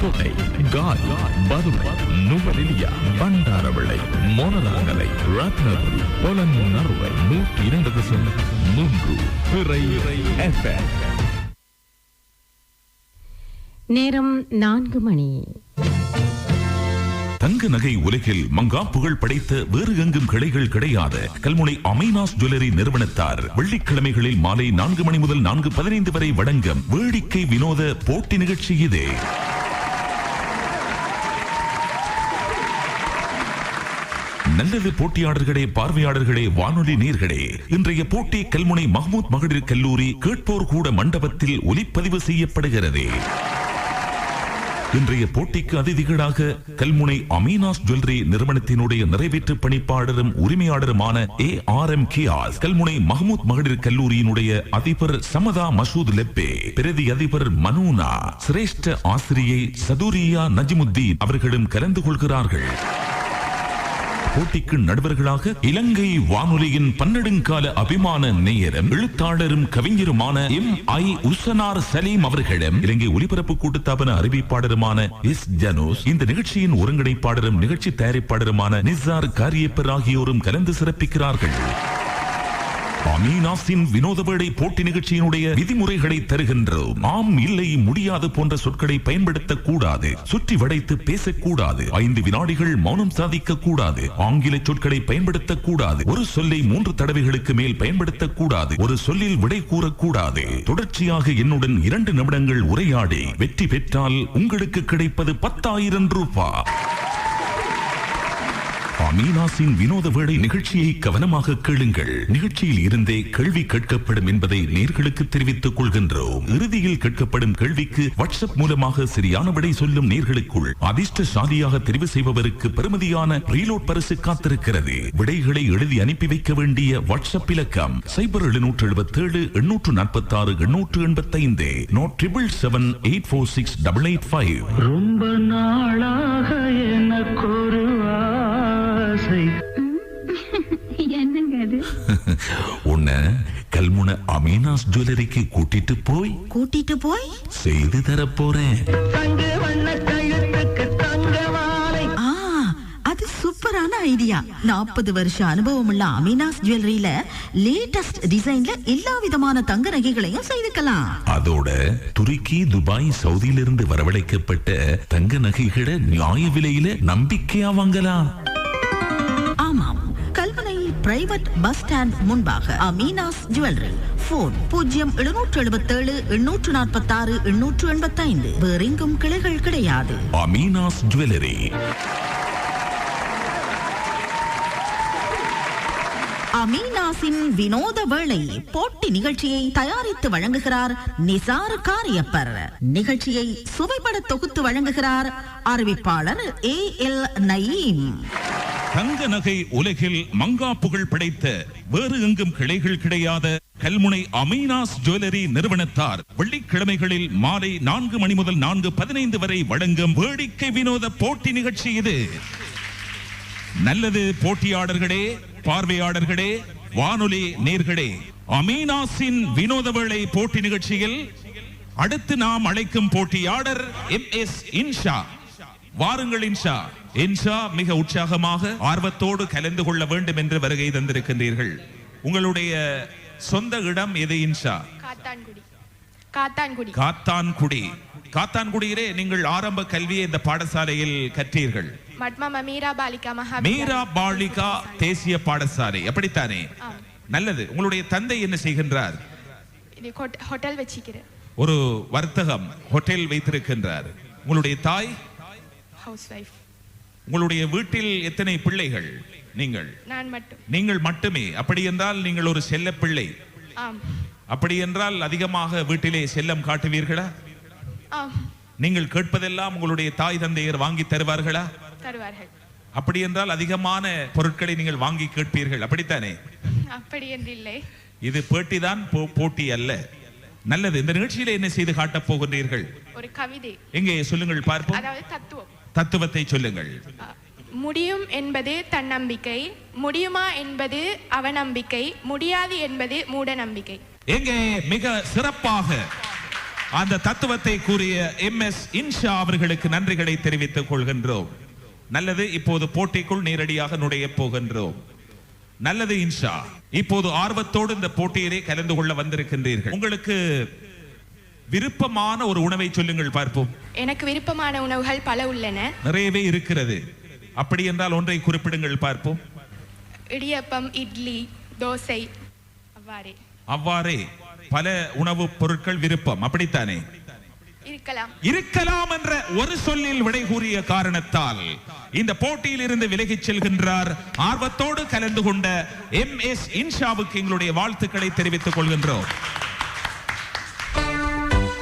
அம்பாந்தோட்டை கால் பதுளை நுவரெலியா பண்டாரவிளை மோனராங்கலை ரத்னபுரி பொலன்னறுவை நூற்றி இரண்டு தசம் மூன்று பிறை நேரம் நான்கு மணி. தங்க நகை உலகில் மங்கா புகழ் படைத்த வேறு எங்கும் கிளைகள் கிடையாத கல்முனை அமைனாஸ் ஜுவல்லரி நிறுவனத்தார் வெள்ளிக்கிழமைகளில் மாலை நான்கு மணி முதல் நான்கு பதினைந்து வரை வழங்கும் வேடிக்கை வினோத போட்டி நிகழ்ச்சி இது. நல்லது போட்டியாளர்களே பார்வையாளர்களே வானொலி நேர்களே இன்றைய போட்டி கல்முனை மஹமூத் மகளிர் கல்லூரி கேட்போர் கூட மண்டபத்தில் ஒலிப்பதிவு செய்யப்படுகிறது. இன்றைய போட்டிக்கு அதிதிகளாக கல்முனை அமீனாஸ் ஜுவல்லரி நிறுவனத்தினுடைய நிறைவேற்று பணிப்பாளரும் உரிமையாளருமான A R M Kiyas Kalmunai Mahmood மகளிர் கல்லூரியினுடைய அதிபர் சமதா மசூத் லெப்பே பிரதி அதிபர் மனூனா சிரேஷ்ட ஆசிரியை சதுரியா நஜிமுத்தீன் அவர்களும் கலந்து கொள்கிறார்கள். போட்டிக்கு நடுவர்களாக இலங்கை வானொலியின் பன்னெடுங்கால அபிமான நேயரும் எழுத்தாளரும் கவிஞருமான எம். ஐ. உசனார் சலீம் அவர்களிடம் இலங்கை ஒலிபரப்பு கூட்டுத்தாபன அறிவிப்பாளருமான எஸ். ஜனோஸ் இந்த நிகழ்ச்சியின் ஒருங்கிணைப்பாளரும் நிகழ்ச்சி தயாரிப்பாளருமான நிசார் காரியப்பர் ஆகியோரும் கலந்து சிறப்பிக்கிறார்கள். அமீனாஸின் வினோத வேடை போட்டி நிகழ்ச்சியினுடைய விதிமுறைகளை தருகின்றோம். ஆம் இல்லை முடியாது போன்ற சொற்களை பயன்படுத்தக் கூடாது சுற்றி வடைத்து பேசக்கூடாது. ஐந்து வினாடிகள் மௌனம் சாதிக்க கூடாது ஆங்கில சொற்களை பயன்படுத்தக் கூடாது ஒரு சொல்லை மூன்று தடவைகளுக்கு மேல் பயன்படுத்தக் கூடாது ஒரு சொல்லில் விடை கூறக்கூடாது. தொடர்ச்சியாக என்னுடன் இரண்டு நிமிடங்கள் உரையாடி வெற்றி பெற்றால் உங்களுக்கு கிடைப்பது பத்தாயிரம் ரூபாய். மீனாசின் வினோத வேடை நிகழ்ச்சியை கவனமாக கேளுங்கள். நிகழ்ச்சியில் இருந்தே கேள்வி கேட்கப்படும் என்பதை நேர்களுக்கு தெரிவித்துக் கொள்கின்றோம். இறுதியில் கேட்கப்படும் கேள்விக்கு வாட்ஸ்அப் மூலமாக சரியான விடை சொல்லும் நேர்களுக்குள் அதிர்ஷ்ட சாதியாக தெரிவு செய்பவருக்கு பெருமதியான ரீலோட் பரிசு காத்திருக்கிறது. விடைகளை எழுதி அனுப்பி வைக்க வேண்டிய வாட்ஸ்அப் இலக்கம் சைபர் எழுநூற்று எழுபத்தி ஏழு எண்ணூற்று நாற்பத்தி ஆறு எண்ணூற்று எண்பத்தி ஐந்து nought triple seven eight four six double eight five. ரொம்ப நாளாக எனக்கொரு ஆசை அது உன்னை கல்முனை அமீனாஸ் ஜுவல்லரிக்கு கூட்டிட்டு போய் கூட்டிட்டு போய் செய்து தரப் போறேன் தங்க வண்ண கழுத்துக்கு தங்க மாலை ஆ அது சூப்பரான ஐடியா நாற்பது வருஷ அனுபவம் உள்ள அமினாஸ் ஜுவல்லரியில லேட்டஸ்ட் டிசைன்ல எல்லா விதமான தங்க நகைகளையும் செய்துக்கலாம் அதோட துருக்கி துபாய் சவுதியிலிருந்து வரவழைக்கப்பட்ட தங்க நகைகளை நியாய விலையில நம்பிக்கையா வாங்கலாம் பிரைவேட் பஸ் ஸ்டாண்ட் முன்பாக அமீனாஸ் ஜுவல்லரி போன் பூஜ்ஜியம் எழுநூற்று எழுபத்தேழு எண்ணூற்று நாற்பத்தாறு எண்ணூற்று எண்பத்தைந்து. வேறெங்கும் கிளைகள் கிடையாது. அமீனாஸ் ஜுவல்லரி அமீனாஸின் வினோத வேளை போட்டி நிகழ்ச்சியை தயாரித்து வழங்குகிறார் நிசார் காரியப்பர். நிகழ்ச்சியை சுவைபட தொகுத்து வழங்குகிறார் அறிவிப்பாளர் ஏ எல் நயீம். தங்க நகை உலகில் மங்கா புகழ் படைத்த வேறு எங்கும் கிளைகள் கிடையாத கல்முனை அமீனாஸ் ஜுவல்லரி நிறுவனத்தார் வெள்ளிக்கிழமைகளில் மாலை நான்கு மணி முதல் நான்கு பதினைந்து வரை வழங்கும் வேடிக்கை வினோத போட்டி நிகழ்ச்சி இது. நல்லது போட்டியாளர்களே பார்வையாளர்களே வானொலி நேர்களே அமீனாஸின் வினோத வேளை போட்டி நிகழ்ச்சியில் அடுத்து நாம் அழைக்கும் போட்டியாளர் எம் எஸ் இன்ஷா. வாருங்கள் இன்ஷா. இன்ஷா மிக உற்சாகமாக ஆர்வத்தோடு கலந்து கொள்ள வேண்டும் என்று வருகை தந்திருக்கின்றீர்கள். உங்களுடைய சொந்த இடம் எது இன்ஷா? காத்தான்குடி. காத்தான்குடி. காத்தான்குடி. காத்தான்குடியிலே நீங்கள் ஆரம்ப கல்வியை இந்த பாடசாலையில் கற்றீர்கள். மீரா பாலிகா தேசிய பாடசாலை. அப்படித்தானே. நல்லது. உங்களுடைய தந்தை என்ன செய்கின்றார்? ஹோட்டல் வச்சிக்கிறேன் ஒரு வர்த்தகம் ஹோட்டல் வைத்திருக்கின்றார். உங்களுடைய தாய்? ஹவுஸ் உங்களுடைய வீட்டில் எத்தனை பிள்ளைகள்? நீங்கள். நான் மட்டும். நீங்கள் மட்டுமே. அப்படி என்றால் நீங்கள் ஒரு செல்ல பிள்ளை. அப்படி என்றால் அதிகமாக வீட்டிலே செல்லம் காட்டுவீர்களா? நீங்கள் கேட்பதெல்லாம் உங்களுடைய தாய் தந்தையர் வாங்கி தருவார்களா? தருவார்கள். அப்படி என்றால் அதிகமான பொருட்களை நீங்கள் வாங்கி கேட்பீர்கள். அப்படித்தானே? அப்படி இது பேட்டிதான் போ- போட்டி அல்ல. நல்லது. இந்த நிகழ்ச்சியில என்ன செய்து காட்டப் போகின்றீர்கள்? ஒரு கவிதை. எங்கே? சொல்லுங்கள் பார்ப்போம். அதாவது தத்துவம். தத்துவத்தை சொல்லுங்கள். முடியும் என்பது தன்னம்பிக்கை முடியுமா என்பது அவநம்பிக்கை முடியாது என்பது மூட நம்பிக்கை எங்கே? மிக சிறப்பாக அந்த தத்துவத்தை கூறிய எம் எஸ் இன்ஷா அவர்களுக்கு நன்றிகளை தெரிவித்துக் கொள்கின்றோம். நல்லது இப்போது போட்டிக்குள் நேரடியாக நுழைய போகின்றோம். நல்லது இன்ஷா. இப்போது ஆர்வத்தோடு இந்த போட்டியிலே கலந்து கொள்ள வந்திருக்கின்றீர்கள். உங்களுக்கு விருப்பமான ஒரு உணவை சொல்லுங்கள் பார்ப்போம். எனக்கு விருப்பமான உணவுகள் பல உள்ளன. நிறையவே இருக்கிறது. அப்படி என்றால் ஒன்றை குறிப்பிடுங்கள் பார்ப்போம். இடியப்பம் இட்லி தோசை அவ்வாறே. அவ்வாறே பல உணவுப் பொருட்கள் விருப்பம். அப்படித்தானே? இருக்கலாம். இருக்கலாம் என்ற ஒரு சொல்லில் விடை கூறிய காரணத்தால் இந்த போட்டியில் இருந்து விலகிச் செல்கின்றார் ஆர்வத்தோடு கலந்து கொண்ட எம் எஸ் இன்ஷாவுக்கு எங்களுடைய வாழ்த்துக்களை தெரிவித்துக் கொள்கின்றோம்.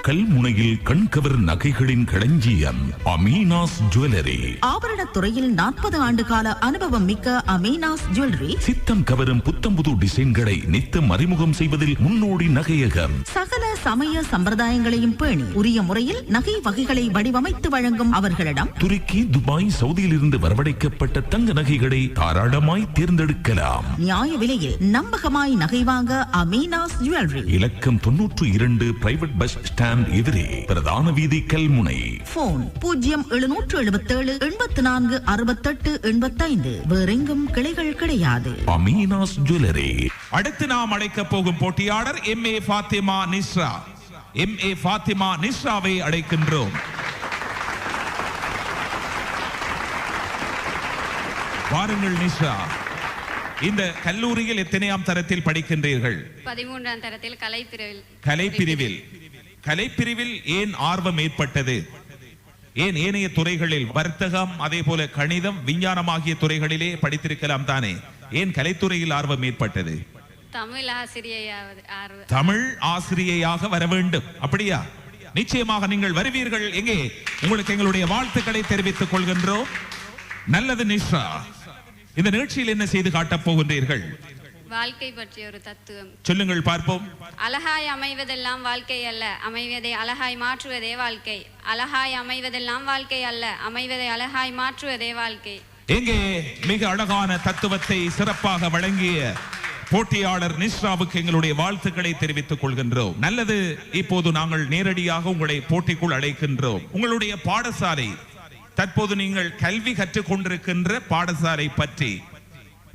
கல்முனையில் கண்கவர் நகைகளின் களஞ்சியம் அமீனாஸ் ஜுவல்லரி. ஆபரணத் துறையில் நாற்பது ஆண்டு கால அனுபவம் மிக்க அமீனாஸ் ஜுவல்லரி. சித்தம் கவரும் புத்தம்புது டிசைன்களை நித்தம் அறிமுகம் செய்வதில் முன்னோடி நகையகம். சகல சமய சம்பிரதாயங்களையும் பேணி உரிய முறையில் நகை வகைகளை வடிவமைத்து வழங்கும் அவர்களிடம் துருக்கி துபாய் சவுதியில் இருந்து வரவழைக்கப்பட்ட தங்க நகைகளை தாராளமாய் தேர்ந்தெடுக்கலாம். நியாய விலையில் நம்பகமாய் நகை வாங்க அமீனாஸ் ஜுவல்லரி. இலக்கம் தொன்னூற்று இரண்டு பிரைவேட் பஸ் ஸ்டாண்ட் எதிரே பிரதான வீதி கல்முனை. போன் பூஜ்ஜியம் எழுநூற்று எழுபத்தேழு எண்பத்தி நான்கு அறுபத்தெட்டு எண்பத்தைந்து. வேறெங்கும் கிளைகள் கிடையாது. அமீனாஸ் ஜுவல்லரி. அடுத்து நாம் அழைக்க போகும் போட்டியாளர் M A Fathima Nisra M A Fathima நிஸ்ராவை அழைக்கின்றோம். வாருங்கள் நிஸ்ரா இந்த கல்லூரியில் எத்தனையாம் தரத்தில் படிக்கின்றீர்கள்? பதிமூன்றாம் தரத்தில் கலைப்பிரிவில். கலைப்பிரிவில். கலைப்பிரிவில் ஏன் ஆர்வம் ஏற்பட்டது? ஏன் ஏனைய துறைகளில் வர்த்தகம் அதே போல கணிதம் விஞ்ஞானம் ஆகிய துறைகளிலே படித்திருக்கலாம் தானே? ஏன் கலைத்துறையில் ஆர்வம் ஏற்பட்டது? தமிழ் ஆசிரியையாவது தமிழ் ஆசிரியையாக வர வேண்டும். அப்படியா? நிச்சயமாக நீங்கள் வருவீர்கள். எங்கே? உங்களுக்கு எங்களுடைய வாழ்த்துக்களை தெரிவித்துக் கொள்கின்றோம். நல்லது நிஷ்ரா. இந்த நிகழ்ச்சியில் என்ன செய்து காட்டப் போகின்றீர்கள்? வாழ்க்கை பற்றிய ஒரு தத்துவம். சொல்லுங்கள் பார்ப்போம். அழகாய் அமைவதெல்லாம் வாழ்க்கை அல்ல அமைவதை அழகாய் மாற்றுவதே வாழ்க்கை. அழகாய் அமைவதெல்லாம் வாழ்க்கை அல்ல அமைவதை அழகாய் மாற்றுவதே வாழ்க்கை. எங்கே மிக அழகான தத்துவத்தை சிறப்பாக வழங்கிய போட்டியாளர் நிஸ்ராவுக்கு எங்களுடைய வாழ்த்துக்களை தெரிவித்துக் கொள்கின்றோம். நல்லது இப்போது நாங்கள் நேரடியாக உங்களை போட்டிக்குள் அழைக்கின்றோம். உங்களுடைய பாடசாலை தற்போது நீங்கள் கல்வி கற்றுக் கொண்டிருக்கின்ற பாடசாலை பற்றி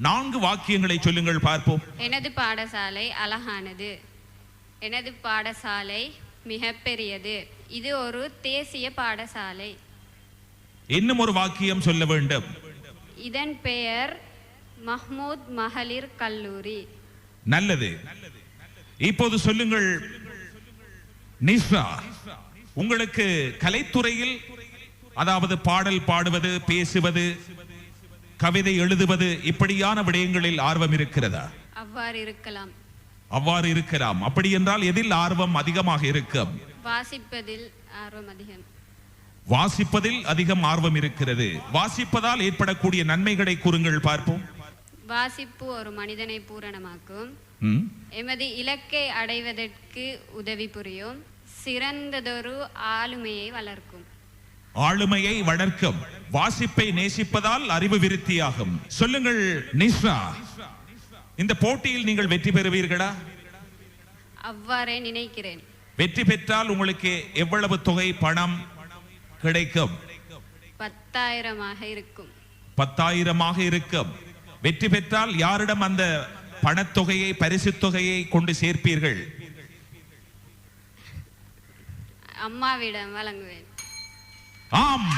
நான்கு வாக்கியங்களை சொல்லுங்கள் பார்ப்போம். எனது பாடசாலை அழகானது. எனது பாடசாலை மிகப்பெரியது. இது ஒரு தேசிய பாடசாலை. இன்னும் ஒரு வாக்கியம் சொல்ல வேண்டும். இதன் பெயர் மஹ்மூத் மகளிர் கல்லூரி. நல்லது. இப்போது சொல்லுங்கள் நிஷா உங்களுக்கு கலைத்துறையில் அதாவது பாடல் பாடுவது பேசுவது கவிதை எழுதுவது இப்படியான விடயங்களில் ஆர்வம் இருக்கிறதா? அவ்வாறு இருக்கலாம். அவ்வாறு இருக்கலாம். அப்படி என்றால் எதில் ஆர்வம் அதிகமாக இருக்கும்? வாசிப்பதில் ஆர்வம் அதிகம். வாசிப்பதில் அதிகம் ஆர்வம் இருக்கிறது. வாசிப்பதால் ஏற்படக்கூடிய நன்மைகளை கூறுங்கள் பார்ப்போம். வாசிப்பு ஒரு மனிதனை பூரணமாக்கும்? எமது இலக்கை அடைவதற்கு உதவி புரியும். சிறந்ததொரு ஆளுமையை வளர்க்கும். ஆளுமையை வளர்க்கும் வாசிப்பை நேசிப்பதால் அறிவு விருத்தியாகும். சொல்லுங்கள் நிஷ்ரா இந்த போட்டியில் நீங்கள் வெற்றி பெறுவீர்களா? அவ்வாறே நினைக்கிறேன். வெற்றி பெற்றால் உங்களுக்கு எவ்வளவு தொகை பணம் கிடைக்கும்? பத்தாயிரமாக இருக்கும். பத்தாயிரமாக இருக்கும். வெற்றி பெற்றால் யாரிடம் அந்த பணத்தொகையை பரிசு தொகையை கொண்டு சேர்ப்பீர்கள்? அம்மாவிடம் வழங்குவேன். ஆம்.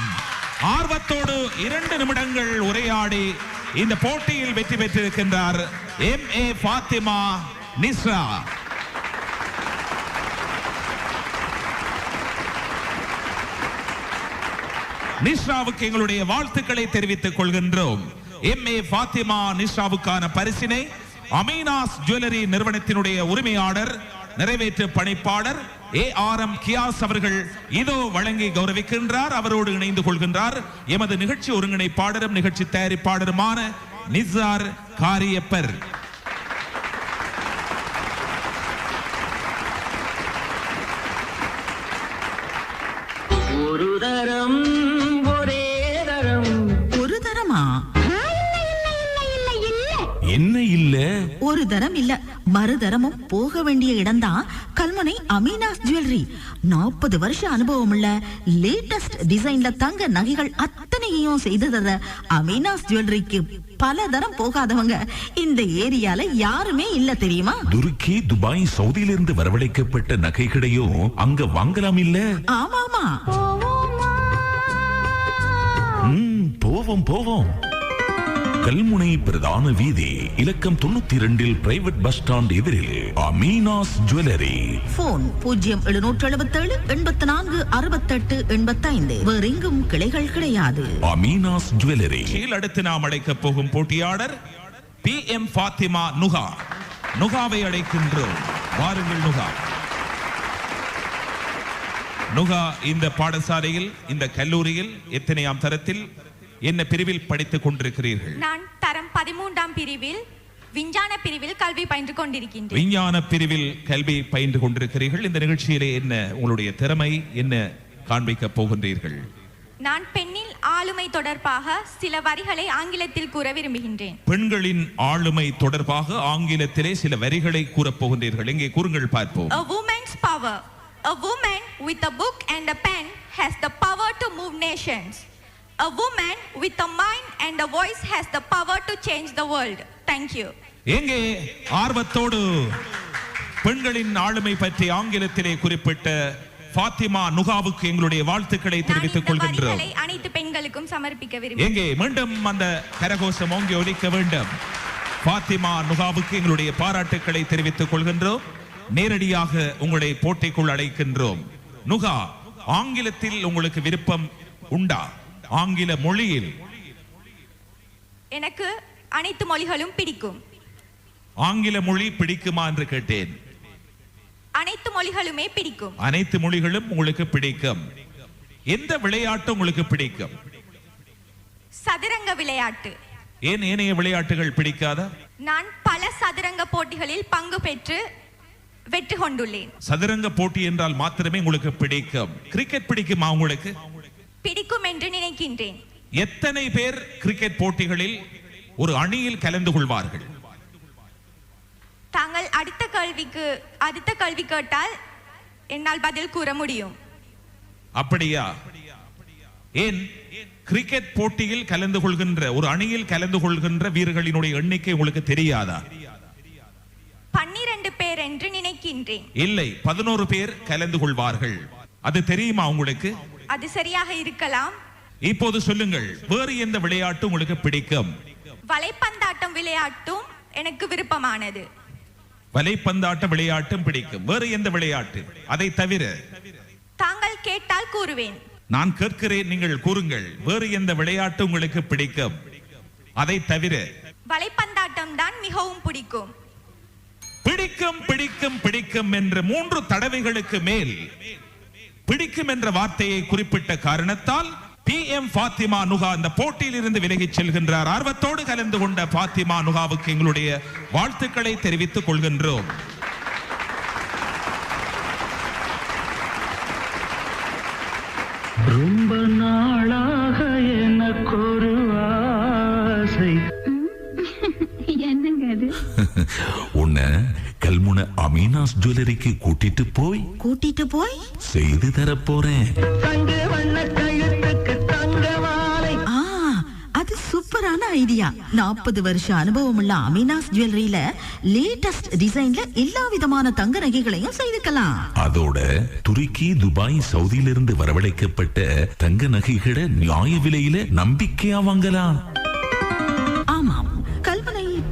ஆர்வத்தோடு இரண்டு நிமிடங்கள் உரையாடி இந்த போட்டியில் வெற்றி பெற்றிருக்கின்றார் எம் ஏ பாத்திமா நிஸ்ரா நிஸ்ராவுக்கு எங்களுடைய வாழ்த்துக்களை தெரிவித்துக் கொள்கின்றோம். எம் ஏ பாத்திமா நிஸ்ராவுக்கான பரிசினை அமீனாஸ் ஜுவல்லரி நிறுவனத்தினுடைய உரிமையாளர் நிறைவேற்று பணிப்பாளர் ஏ ஆர் எம் கியாஸ் அவர்கள் இதோ வழங்கி கௌரவிக்கின்றார் அவரோடு இணைந்து கொள்கின்றார். எமது நிகழ்ச்சி ஒருங்கிணைப்பாளரும் நிகழ்ச்சி தயாரிப்பாளருமான நிசார் காரியப்பர். ஒரு தரம் ஒரு தரமா இல்ல மறுதரமும் போக வேண்டிய இடம்தான் கல்முனை அமீனாஸ் ஜுவல்லரி. நாற்பது வருஷ அனுபவம் உள்ள லேட்டஸ்ட் டிசைன்ல தங்க நகைகள் அத்தனையும் செய்து தர அமீனாஸ் ஜுவல்லரிக்கு பல தரம் போகாதவங்க இந்த ஏரியால யாருமே இல்ல தெரியுமா? துருக்கி துபாய் சவுதியிலிருந்து வரவழைக்கப்பட்ட நகைகளையும் அங்க வாங்கலாம் இல்ல? ஆமா ஆமா போவோம் போவோம். கல்முனை பிரதான வீதி இலக்கம் தொண்ணூத்தி இரண்டில் பிரைவேட் பஸ் ஸ்டாண்ட் எதிரில் அமீனாஸ் ஜுவல்லரி போன் பூஜ்ஜியம் எழுநூற்று எழுபத்தேழு எண்பத்தி நான்கு அறுபத்தெட்டு எண்பத்தைந்து. வேறெங்கும் கிளைகள் கிடையாது. அமீனாஸ் ஜுவல்லரி நிகழ்ச்சியில் அடுத்து நாம் அழைக்கப் போகும் போட்டியாளர் பி எம் ஃபாத்திமா நுகா நுகாவை அழைக்கின்றோம். வாருங்கள் நுகா நுகா இந்த பாடசாலையில் இந்த கல்லூரியில் எத்தனையாம் தரத்தில் என்ன பிரிவில் படித்துக் கொண்டிருக்கிறீர்கள்? நான் தரம் பதிமூன்றாம் பிரிவில் விஞ்ஞான பிரிவில் கல்வி பயின்று கொண்டிருக்கின்றேன். விஞ்ஞான பிரிவில் கல்வி பயின்று கொண்டிருக்கிறீர்கள். இந்த நிகழ்ச்சியிலே என்ன உங்களுடைய திறமை என்ன காண்பிக்கப் போகின்றீர்கள்? நான் பெண்ணில் ஆளுமை தொடர்பாக சில வரிகளை ஆங்கிலத்தில் கூற விரும்புகின்றேன். பெண்களின் ஆளுமை தொடர்பாக ஆங்கிலத்திலே சில வரிகளை கூறப் போகின்றீர்கள். எங்கே கூறுங்கள் பார்ப்போம். A woman's power. A woman with a book and a pen has the power to move nations. A woman with a mind and a voice has the power to change the world. Thank you. எங்கே? ஆர்வத்தோடு. பெண்களின் ஆளுமை பற்றி ஆங்கிலத்திலே குறிப்பிட்ட ஃபாத்திமா நுகாவுக்கு எங்களுடைய வாழ்த்துக்களை தெரிவித்துக் கொள்கின்றோம். அனைத்து பெண்களுக்கும் சமர்ப்பிக்க விரும்புகிறேன். எங்கே? மீண்டும் அந்த கரகோஷம் ஓங்கி ஒலிக்க வேண்டும். ஃபாத்திமா நுகாவுக்கு எங்களுடைய பாராட்டுக்களை தெரிவித்துக் கொள்கின்றோம். நேரடியாக உங்களை போட்டிக்குள் அழைக்கின்றோம். நுகா ஆங்கிலத்தில் உங்களுக்கு விருப்பம் உண்டா? ஆங்கில மொழியில். எனக்கு அனைத்து மொழிகளும் பிடிக்கும். ஆங்கில மொழி பிடிக்குமா என்று கேட்டேன். அனைத்து மொழிகளுமே பிடிக்கும். அனைத்து மொழிகளும் உங்களுக்கு பிடிக்கும். எந்த விளையாட்டு உங்களுக்கு பிடிக்கும்? சதுரங்க விளையாட்டு. ஏன் ஏனைய விளையாட்டுகள் பிடிக்காதா? நான் பல சதுரங்க போட்டிகளில் பங்கு பெற்று வெற்றி கொண்டுள்ளேன். சதுரங்க போட்டி என்றால் மாத்திரமே உங்களுக்கு பிடிக்கும். கிரிக்கெட் பிடிக்குமா உங்களுக்கு? பிடிக்கும் என்று நினைக்கின்றேன். எத்தனை பேர் கிரிக்கெட் போட்டிகளில் ஒரு அணியில் கலந்து கொள்வார்கள்? தாங்கள் அடுத்த கேள்விக்கு அடுத்த கேள்வி கேட்டால் என்னால் பதில் கூற முடியும். அப்படியா? ஏன்? கிரிக்கெட் போட்டியில் கலந்து கொள்கின்ற ஒரு அணியில் கலந்து கொள்கின்ற வீரர்களினுடைய எண்ணிக்கை உங்களுக்கு தெரியாதா? பன்னிரண்டு பேர் என்று நினைக்கின்றேன். இல்லை பதினோரு பேர் கலந்து கொள்வார்கள். அது தெரியுமா உங்களுக்கு? அது சரியாக இருக்கலாம். இப்போது சொல்லுங்கள் வேறு எந்த விளையாட்டு உங்களுக்கு பிடிக்கும்? வலைப்பந்தாட்டம் விளையாட்டும் எனக்கு விருப்பமானது. வலைப்பந்தாட்ட விளையாட்டும் பிடிக்கும். வேறு எந்த விளையாட்டு? அதை தவிர. தாங்கள் கேட்டால் கூறுவேன். நான் கேட்கிறேன் நீங்கள் கூறுங்கள் வேறு எந்த விளையாட்டு உங்களுக்கு பிடிக்கும்? அதை தவிர. வலைப்பந்தாட்டம் தான் மிகவும் பிடிக்கும். பிடிக்கும் பிடிக்கும் பிடிக்கும் என்ற மூன்று தடவைகளுக்கு மேல் பிடிக்கும் என்ற வார்த்தையை குறிப்பிட்ட காரணத்தால் பி எம் பாத்திமா நுகா அந்த போட்டியில் இருந்து விலகிச் செல்கின்றார். ஆர்வத்தோடு கலந்து கொண்ட பாத்திமா நுகாவுக்கு எங்களுடைய வாழ்த்துக்களை தெரிவித்துக் கொள்கின்றோம். உன்னை கல்முனை அமீனாஸ் ஜுவல்லரிக்கு கூட்டிட்டு போய் கூட்டிட்டு போய்? செய்து தரப் போறேன். தங்க வண்ண கழுத்துக்கு தங்க மாலை. ஆ அது சூப்பரான ஐடியா. நாற்பது வருஷ அனுபவம் உள்ள அமீனாஸ் ஜுவல்லரியில லேட்டஸ்ட் டிசைன்ல எல்லா விதமான தங்க நகைகளையும் செய்துக்கலாம். அதோட துருக்கி துபாய் சவுதியிலிருந்து வரவழைக்கப்பட்ட தங்க நகைகளை நியாய விலையில நம்பிக்கையா வாங்கலாம்.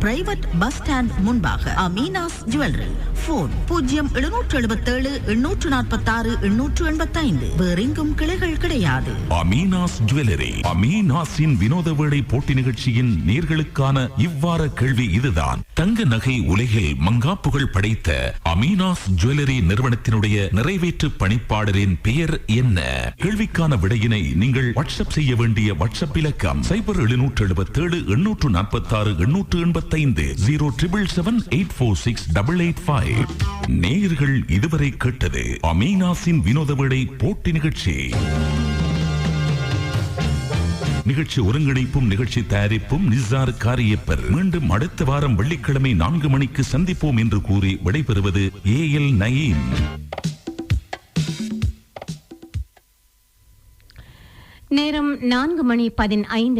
பிரைவேட் பஸ் ஸ்டாண்ட் முன்பாக அமீனாஸ் ஜுவல்லரி. போன் பூஜ்ஜியம் எழுநூற்று எழுபத்தேழு எண்ணூற்று நாற்பத்தாறு எண்ணூற்று எண்பத்தைந்து வேறெங்கும் கிளைகள் கிடையாது. அமீனாஸ் ஜுவல்லரி அமீனாஸின் வினோத வேளை போட்டி நிகழ்ச்சியின் நேர்களுக்கான இவ்வார கேள்வி இதுதான். தங்க நகை உலகில் மங்காப்புகள் படைத்த அமீனாஸ் ஜுவல்லரி நிறுவனத்தினுடைய நிறைவேற்று பணிப்பாளரின் பெயர் என்ன? கேள்விக்கான விடையினை நீங்கள் வாட்ஸ்அப் செய்ய வேண்டிய வாட்ஸ்அப் இலக்கம் சைபர் எழுநூற்று எழுபத்தேழு எண்ணூற்று நாற்பத்தாறு எண்ணூற்று எண்பத்தைந்து zero triple seven eight four six double eight five. நேயர்கள் இதுவரை கேட்டது அமீனாஸின் வினோத விடை போட்டி நிகழ்ச்சி. நிகழ்ச்சி ஒருங்கிணைப்பும் நிகழ்ச்சி தயாரிப்பும் நிசார் காரியப்பர். மீண்டும் அடுத்த வாரம் வெள்ளிக்கிழமை நான்கு மணிக்கு சந்திப்போம் என்று கூறி விடைபெறுவது ஏ எல் நயீம். நேரம் நான்கு மணி பதினைந்து